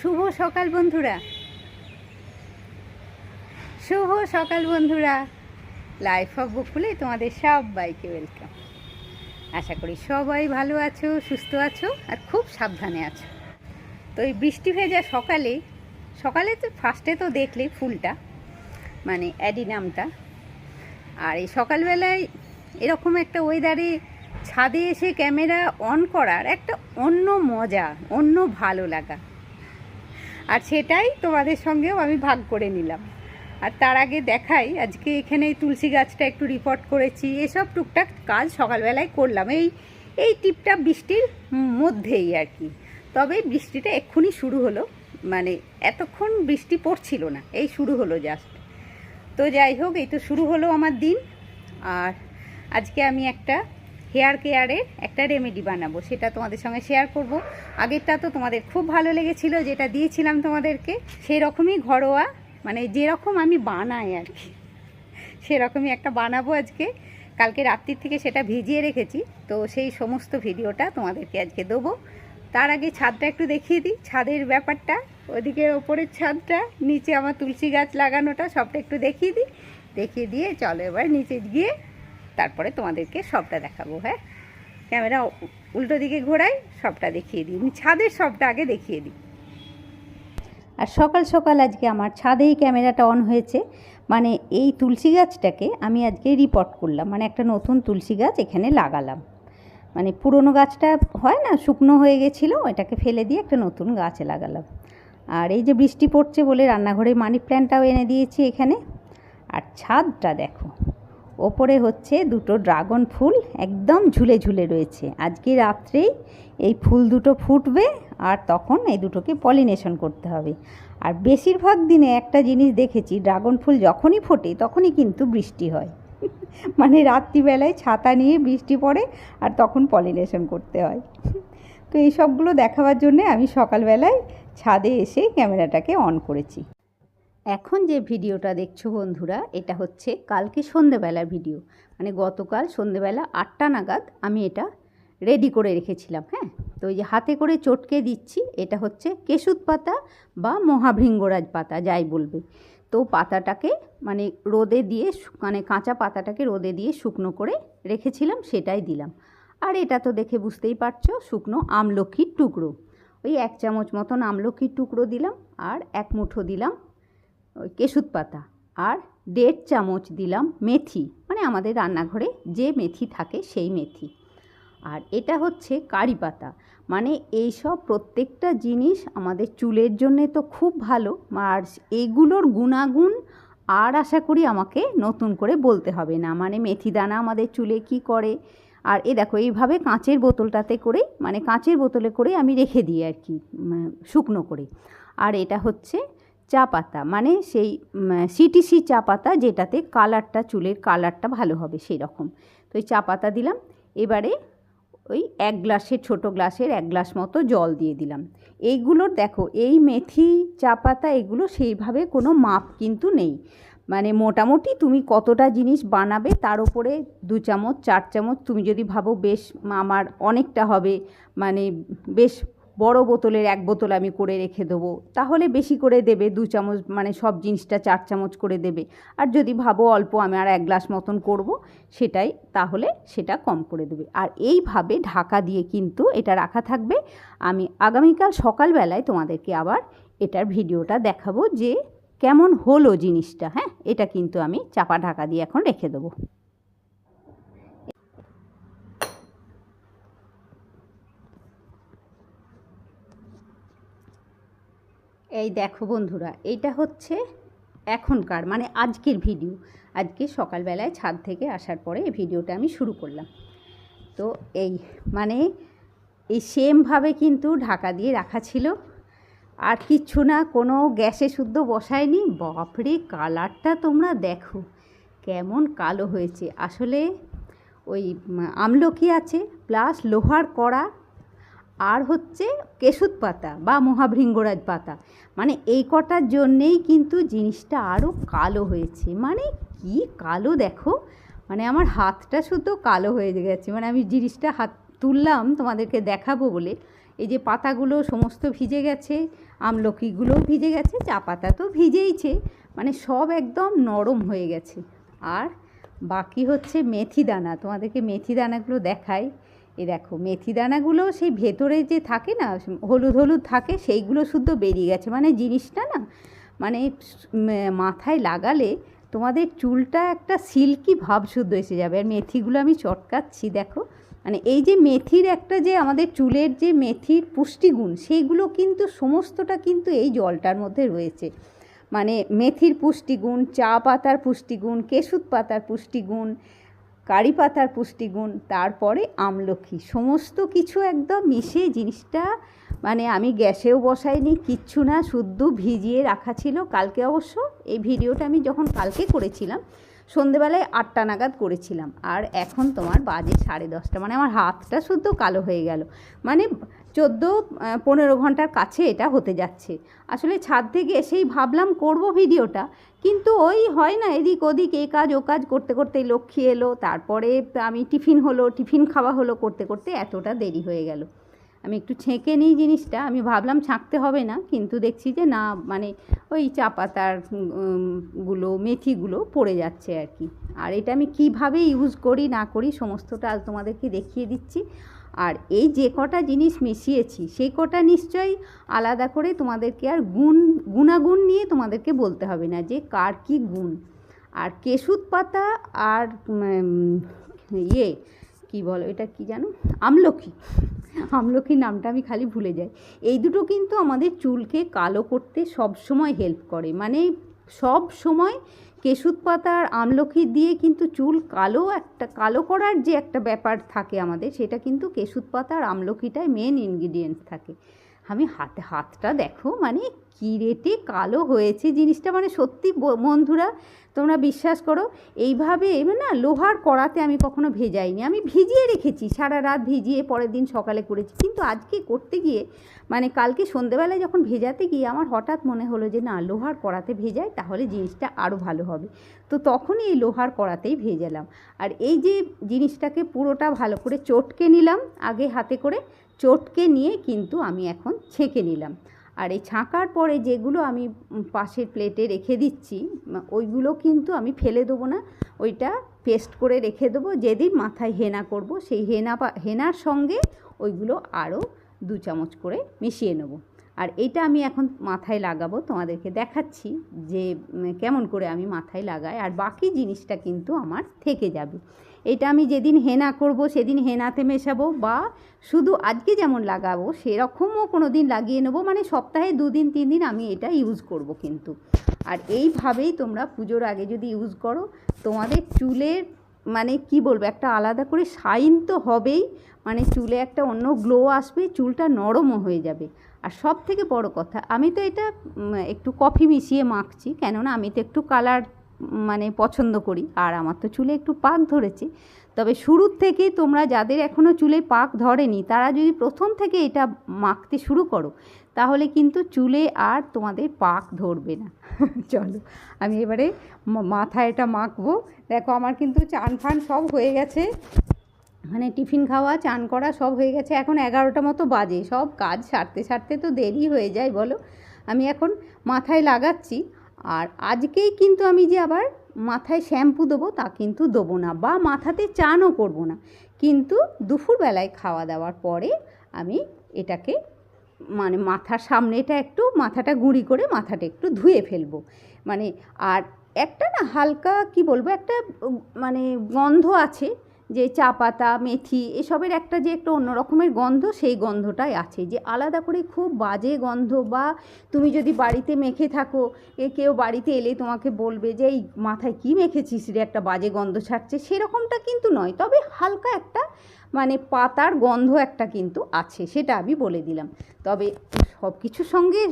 শুভ সকাল বন্ধুরা। শুভ সকাল বন্ধুরা। লাইফ অফ বকুলে তোমাদের সবাইকে ওয়েলকাম আশা করি সবাই ভালো আছো, সুস্থ আছো, আর খুব সাবধানে আছো। তো এই বৃষ্টি ভেজা সকালে সকালে তো ফার্স্টে তো দেখলে ফুলটা মানে অ্যাডিনামটা। আর এই সকালবেলায় এরকম একটা ওয়েদারে ছাদে এসে ক্যামেরা অন করার একটা অন্য মজা, অন্য ভালো লাগা। আর সেটাই তোমাদের সঙ্গেও আমি ভাগ করে নিলাম। আর তার আগে দেখাই, আজকে এখানে এই তুলসী গাছটা একটু রিপোর্ট করেছি। এসব টুকটাক কাজ সকালবেলায় করলাম। এই এই টিপটা বৃষ্টির মধ্যেই আর কি। তবে বৃষ্টিটা এক্ষুনি শুরু হলো। মানে এতক্ষণ বৃষ্টি পড়ছিল না, এই শুরু হলো জাস্ট তো যাই হোক, এই তো শুরু হলো আমার দিন। আর আজকে আমি একটা হেয়ার কেয়ারের একটা রেমেডি বানাবো, সেটা তোমাদের সঙ্গে শেয়ার করব। আগেরটা তো তোমাদের খুব ভালো লেগেছিল, যেটা দিয়েছিলাম তোমাদেরকে সেই রকমই ঘরোয়া মানে যেরকম আমি বানাই আর কি। সেরকমই একটা বানাবো আজকে। কালকে রাত্রির থেকে সেটা ভিজিয়ে রেখেছি, তো সেই সমস্ত ভিডিওটা তোমাদেরকে আজকে দেবো। তার আগে ছাদটা একটু দেখিয়ে দিই, ছাদের ব্যাপারটা। ওদিকে ওপরের ছাদটা, নিচে আমার তুলসী গাছ লাগানোটা, সবটা একটু দেখিয়ে দিই। দেখিয়ে দিয়ে চলো এবার নিচে গিয়ে তারপরে তোমাদেরকে সবটা দেখাবো হ্যাঁ? ক্যামেরা উল্টো দিকে ঘোরাই, সবটা দেখিয়ে দিই। আমি ছাদের সবটা আগে দেখিয়ে দিই। আর সকাল সকাল আজকে আমার ছাদেই ক্যামেরাটা অন হয়েছে। মানে এই তুলসী গাছটাকে আমি আজকে রিপোর্ট করলাম। মানে একটা নতুন তুলসী গাছ এখানে লাগালাম। মানে পুরনো গাছটা হয় না, শুকনো হয়ে গেছিল, এটাকে ফেলে দিয়ে একটা নতুন গাছ লাগালাম। আর এই যে বৃষ্টি পড়ছে বলে রান্নাঘরে মানি প্ল্যান্টটাও এনে দিয়েছি এখানে। আর ছাদটা দেখো, ওপরে হচ্ছে দুটো ড্রাগন ফুল একদম ঝুলে ঝুলে রয়েছে। আজকে রাত্রেই এই ফুল দুটো ফুটবে আর তখন এই দুটোকে পলিনেশন করতে হবে। আর বেশিরভাগ দিনে একটা জিনিস দেখেছি ড্রাগন ফুল যখনই ফোটে তখনই কিন্তু বৃষ্টি হয়। মানে রাত্রিবেলায় ছাতা নিয়ে বৃষ্টি পড়ে আর তখন পলিনেশন করতে হয়। তো এই সবগুলো দেখাবার জন্যে আমি সকালবেলায় ছাদে এসে ক্যামেরাটাকে অন করেছি। এখন যে ভিডিওটা দেখছ বন্ধুরা, এটা হচ্ছে কালকে সন্ধেবেলার ভিডিও। মানে গতকাল সন্ধেবেলা আটটা নাগাদ আমি এটা রেডি করে রেখেছিলাম হ্যাঁ? তো ওই যে হাতে করে চটকে দিচ্ছি, এটা হচ্ছে কেশুত পাতা বা মহাভৃঙ্গরাজ পাতা, যাই বলবে। তো পাতাটাকে মানে রোদে দিয়ে মানে কাঁচা পাতাটাকে রোদে দিয়ে শুকনো করে রেখেছিলাম, সেটাই দিলাম। আর এটা তো দেখে বুঝতেই পারছ, শুকনো আমলকির টুকরো। ওই এক চামচ মতন আমলকির টুকরো দিলাম আর এক মুঠো দিলাম ওই কেশুত পাতা আর দেড় চামচ দিলাম মেথি মানে আমাদের রান্নাঘরে যে মেথি থাকে সেই মেথি। আর এটা হচ্ছে কারি পাতা মানে এই সব প্রত্যেকটা জিনিস আমাদের চুলের জন্যে তো খুব ভালো, আর এইগুলোর গুণাগুণ আর আশা করি আমাকে নতুন করে বলতে হবে না মানে মেথি দানা আমাদের চুলে কি করে আর এ দেখো, এইভাবে কাঁচের বোতলটাতে করে মানে কাঁচের বোতলে করে আমি রেখে দিই আর কি শুকনো করে। আর এটা হচ্ছে চা পাতা মানে সেই সিটিসি চা পাতা যেটাতে কালারটা, চুলের কালারটা ভালো হবে সেই রকম তো এই চা পাতা দিলাম, এবারে ওই এক গ্লাসের, ছোট গ্লাসের এক গ্লাস মতো জল দিয়ে দিলাম। এইগুলোর দেখো, এই মেথি চা পাতা, এগুলো সেইভাবে কোনো মাপ কিন্তু নেই। মানে মোটামুটি তুমি কতটা জিনিস বানাবে তার উপরে দু চামচ, চার চামচ তুমি যদি ভাবো বেশ আমার অনেকটা হবে মানে বেশ বড় বোতলের এক বোতল আমি করে রেখে দেবো, তাহলে বেশি করে দেবে, দু চামচ মানে সব জিনিসটা চার চামচ করে দেবে। আর যদি ভাবো অল্প আমি আর এক গ্লাস মতন করব, সেটাই তাহলে সেটা কম করে দেবে। আর এইভাবে ঢাকা দিয়ে কিন্তু এটা রাখা থাকবে। আমি আগামীকাল সকালবেলায় তোমাদেরকে আবার এটার ভিডিওটা দেখাবো যে কেমন হলো জিনিসটা হ্যাঁ? এটা কিন্তু আমি চাপা ঢাকা দিয়ে এখন রেখে দেবো। এই দেখো বন্ধুরা এইটা হচ্ছে এখনকার মানে আজকের ভিডিও। আজকে সকালবেলায় ছাদ থেকে আসার পরে এই ভিডিওটা আমি শুরু করলাম। তো এই মানে এই সেমভাবে কিন্তু ঢাকা দিয়ে রাখা ছিল। আর কিচ্ছু না, কোনো গ্যাসে শুদ্ধ বসায়নি। বাপরে, কালারটা তোমরা দেখো। কেমন কালো হয়েছে। আসলে ওই আমলকি আছে, প্লাস লোহার কড়া, আর হচ্ছে কেশুত পাতা বা মহাভৃঙ্গরাজ পাতা। মানে এই কটার জন্যেই কিন্তু জিনিসটা আরও কালো হয়েছে। মানে কি কালো দেখো। মানে আমার হাতটা শুধু কালো হয়ে গেছে। মানে আমি জিনিসটা হাত তুললাম, তোমাদেরকে দেখাবো বলে। এই যে পাতাগুলো সমস্ত ভিজে গেছে আমলকিগুলোও ভিজে গেছে, চা পাতা তো ভিজেইছে মানে সব একদম নরম হয়ে গেছে। আর বাকি হচ্ছে মেথি দানা, তোমাদেরকে মেথি দানাগুলো দেখাই। এ দেখো, মেথি দানাগুলো সেই ভেতরে যে থাকে না, হলুদ হলুদ থাকে, সেইগুলো শুদ্ধ বেরিয়ে গেছে। মানে জিনিসটা না মানে মাথায় লাগালে তোমাদের চুলটা একটা সিল্কি ভাব শুদ্ধ এসে যাবে। আর মেথিগুলো আমি চটকাচ্ছি, দেখো। মানে এই যে মেথির একটা যে আমাদের চুলের যে মেথির পুষ্টিগুণ সেইগুলো কিন্তু সমস্তটা কিন্তু এই জলটার মধ্যে রয়েছে। মানে মেথির পুষ্টিগুণ, চা পাতার পুষ্টিগুণ কেশুত পাতার পুষ্টিগুণ, কারি পাতার পুষ্টিগুণ, তারপরে আমলকি সমস্ত কিছু একদম মিশে জিনিসটা মানে আমি গ্যাসেও বসাইনি, কিচ্ছু না, শুদ্ধ ভিজিয়ে রাখা ছিল কালকে অবশ্য। এই ভিডিওটা আমি যখন কালকে করেছিলাম সন্ধেবেলায় আটটা নাগাদ করেছিলাম। আর এখন তোমার বাজে সাড়ে দশটা। মানে আমার হাতটা শুদ্ধ কালো হয়ে গেল। মানে চোদ্দ পনেরো ঘণ্টার কাছে এটা হতে যাচ্ছে। আসলে ছাদ থেকে এসেই ভাবলাম করব ভিডিওটা। কিন্তু ওই হয় না, এদিক ওদিক এ কাজ, ও কাজ করতে করতে লক্ষ্মী এলো। তারপরে আমি টিফিন হলো, টিফিন খাওয়া হলো করতে করতে এতটা দেরি হয়ে গেল। আমি একটু ছেঁকে নিই জিনিসটা, আমি ভাবলাম ছাঁকতে হবে না, কিন্তু দেখছি যে না মানে ওই চা পাতারগুলো, মেথিগুলো পড়ে যাচ্ছে আর কি। আর এটা আমি কীভাবে ইউজ করি, না করি, সমস্তটা আজ তোমাদেরকে দেখিয়ে দিচ্ছি। আর এই যে কটা জিনিস মিশিয়েছি, সেই কটা নিশ্চয়ই আলাদা করে তোমাদেরকে আর গুণ, গুণাগুণ নিয়ে তোমাদেরকে বলতে হবে না, যে কার কী গুণ। আর কেশুত পাতা আর ইয়ে কি বলো এটা কি জানো আমলকি। আমলকির নামটা আমি খালি ভুলে যাই। এই দুটো কিন্তু আমাদের চুলকে কালো করতে সব সময় হেল্প করে। মানে সব সময় কেশুত পাতা আর আমলকি দিয়ে কিন্তু চুল কালো একটা, কালো করার যে একটা ব্যাপার থাকে আমাদের, সেটা কিন্তু কেশুত পাতা আর মেন ইনগ্রিডিয়েন্টস থাকে। আমি হাতে, হাতটা দেখো মানে কী রেটে কালো হয়েছে জিনিসটা। মানে সত্যি বন্ধুরা, তোমরা বিশ্বাস করো, এইভাবে না লোহার কড়াতে আমি কখনো ভেজাইনি। আমি ভিজিয়ে রেখেছি, সারা রাত ভিজিয়ে পরের দিন সকালে করেছি। কিন্তু আজকে করতে গিয়ে মানে কালকে সন্ধেবেলায় যখন ভেজাতে গিয়ে আমার হঠাৎ মনে হলো যে না, লোহার কড়াতে ভেজাই তাহলে জিনিসটা আরও ভালো হবে। তো তখনই এই লোহার কড়াতেই ভেজালাম। আর এই যে জিনিসটাকে পুরোটা ভালো করে চটকে নিলাম, আগে হাতে করে। চটকে নিয়ে কিন্তু আমি এখন ছেঁকে নিলাম। আর এই ছাঁকার পরে যেগুলো আমি পাশের প্লেটে রেখে দিচ্ছি ওইগুলো কিন্তু আমি ফেলে দেবো না। ওইটা পেস্ট করে রেখে দেবো, যেদিন মাথায় হেনা করব, সেই হেনা হেনার সঙ্গে ওইগুলো আরও দু চামচ করে মিশিয়ে নেব। আর এটা আমি এখন মাথায় লাগাবো, তোমাদেরকে দেখাচ্ছি যে কেমন করে আমি মাথায় লাগাই, আর বাকি জিনিসটা কিন্তু আমার থেকে যাবে। এটা আমি যেদিন হেনা করব, সেদিন হেনাতে মেশাবো বা শুধু আজকে যেমন লাগাবো, সেরকমও কোনো দিন লাগিয়ে নেব। মানে সপ্তাহে দুদিন তিন দিন আমি এটা ইউজ করব কিন্তু। আর এইভাবেই তোমরা পুজোর আগে যদি ইউজ করো, তোমাদের চুলের মানে কি বলব, একটা আলাদা করে শাইন তো হবেই। মানে চুলে একটা অন্য গ্লো আসবে, চুলটা নরমও হয়ে যাবে। আর সব থেকে বড় কথা, আমি তো এটা একটু কফি মিশিয়ে মাখছি। কেননা আমি তো একটু কালার মানে পছন্দ করি। আর আমার তো চুলে একটু পাক ধরেছে। তবে শুরুর থেকেই তোমরা যাদের এখনও চুলে পাক ধরেনি, তারা যদি প্রথম থেকে এটা মাখতে শুরু করো, তাহলে কিন্তু চুলে আর তোমাদের পাক ধরবে না। চলো, আমি এবারে মাথায় এটা মাখবো। দেখো আমার কিন্তু চান ফান সব হয়ে গেছে। মানে টিফিন খাওয়া, চান করা সব হয়ে গেছে। এখন এগারোটা মতো বাজে। সব কাজ সারতে সারতে তো দেরি হয়ে যায়, বলো। আমি এখন মাথায় লাগাচ্ছি। আর আজকেই কিন্তু আমি যে আবার মাথায় শ্যাম্পু দেবো তা কিন্তু দেবো না বা মাথাতে চানও করব না। কিন্তু দুপুরবেলায় খাওয়া দাওয়ার পরে আমি এটাকে মানে মাথার সামনেটা একটু মাথাটা গুঁড়ি করে মাথাটা একটু ধুয়ে ফেলব। মানে আর একটা না হালকা কি বলব একটা মানে গন্ধ আছে যে চা পাতা, মেথি, এসবের একটা যে একটা অন্য রকমের গন্ধ, সেই গন্ধটাই আছে। যে আলাদা করে খুব বাজে গন্ধ বা তুমি যদি বাড়িতে মেখে থাকো, এ কেউ বাড়িতে এলে তোমাকে বলবে যে, এই মাথায় কী মেখেছিস রে? একটা বাজে গন্ধ ছাড়ছে। সেরকমটা কিন্তু নয়। তবে হালকা একটা মানে পাতার গন্ধ একটা কিন্তু আছে, সেটা আমি বলে দিলাম। তবে সব কিছুর সঙ্গে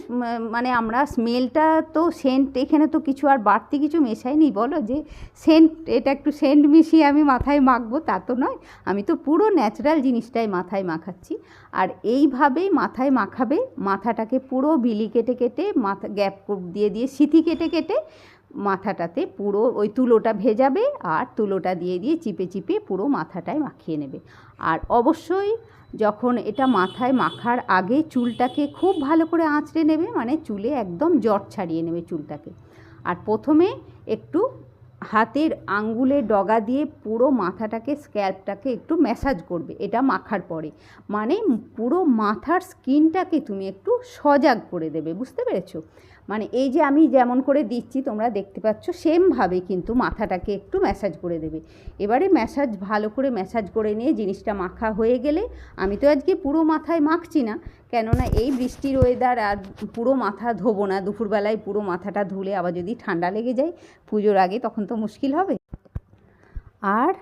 মানে আমরা স্মেলটা তো সেন্ট এখানে তো কিছু আর বাড়তি কিছু মেশাইনি, বলো যে সেন্ট এটা একটু সেন্ট মিশিয়ে আমি মাথায় মাখবো, তা তো নয়। আমি তো পুরো ন্যাচারাল জিনিসটাই মাথায় মাখাচ্ছি। আর এইভাবেই মাথায় মাখাবে, মাথাটাকে পুরো বিলি কেটে কেটে, মাথা গ্যাপ দিয়ে দিয়ে, সিথি কেটে কেটে মাথাটাতে পুরো ওই তুলোটা ভেজাবে আর তুলোটা দিয়ে দিয়ে চিপে চিপে পুরো মাথাটায় মাখিয়ে নেবে। আর অবশ্যই যখন এটা মাথায় মাখার আগে চুলটাকে খুব ভালো করে আঁচড়ে নেবে মানে চুলে একদম জট ছাড়িয়ে নেবে চুলটাকে। আর প্রথমে একটু হাতের আঙ্গুলে ডগা দিয়ে পুরো মাথাটাকে, স্ক্যাল্পটাকে একটু ম্যাসাজ করবে, এটা মাখার পরে। মানে পুরো মাথার স্কিনটাকে তুমি একটু সজাগ করে দেবে, বুঝতে পেরেছ? মানে এই যে আমি যেমন করে দিচ্ছি, তোমরা দেখতে পাচ্ছ সেমভাবে কিন্তু মাথাটাকে একটু ম্যাসাজ করে দেবে। এবারে ম্যাসাজ ভালো করে ম্যাসাজ করে নিয়ে জিনিসটা মাখা হয়ে গেলে আমি তো আজকে পুরো মাথায় মাখছি না, কেননা এই বৃষ্টির ওয়েদার আর পুরো মাথা ধোবো না, দুপুরবেলায় পুরো মাথাটা ধুলে আবার যদি ঠান্ডা লেগে যায়, পুজোর আগে তখন তো মুশকিল হবে। আর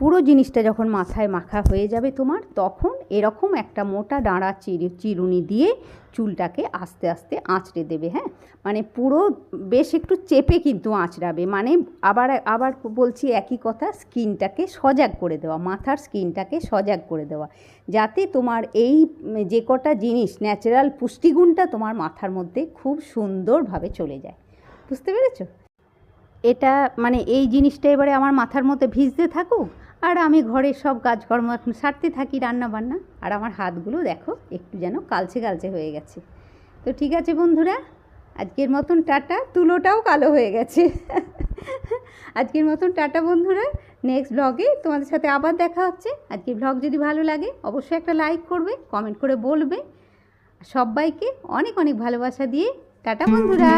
পুরো জিনিসটা যখন মাথায় মাখা হয়ে যাবে তোমার, তখন এরকম একটা মোটা ডাঁড়া চির, চিরুনি দিয়ে চুলটাকে আস্তে আস্তে আঁচড়ে দেবে হ্যাঁ? মানে পুরো বেশ একটু চেপে কিন্তু আঁচড়াবে। মানে আবার আবার বলছি একই কথা, স্কিনটাকে সজাগ করে দেওয়া, মাথার স্কিনটাকে সজাগ করে দেওয়া। যাতে তোমার এই যে কটা জিনিস ন্যাচারাল পুষ্টিগুণটা তোমার মাথার মধ্যে খুব সুন্দরভাবে চলে যায়। বুঝতে পেরেছ? এটা মানে এই জিনিসটা এবারে আমার মাথার মধ্যে ভিজতে থাকুক? আর আমি ঘরের সব কাজকর্ম এখন সারতে থাকি রান্না বান্না আর আমার হাতগুলো দেখো, একটু যেন কালচে কালচে হয়ে গেছে। তো ঠিক আছে বন্ধুরা, আজকের মতন টাটা। তুলোটাও কালো হয়ে গেছে। আজকের মতন টাটা বন্ধুরা। নেক্সট ব্লগে তোমাদের সাথে আবার দেখা হচ্ছে। আজকের ব্লগ যদি ভালো লাগে, অবশ্যই একটা লাইক করবে কমেন্ট করে বলবে। সবাইকে অনেক অনেক ভালোবাসা দিয়ে টাটা বন্ধুরা।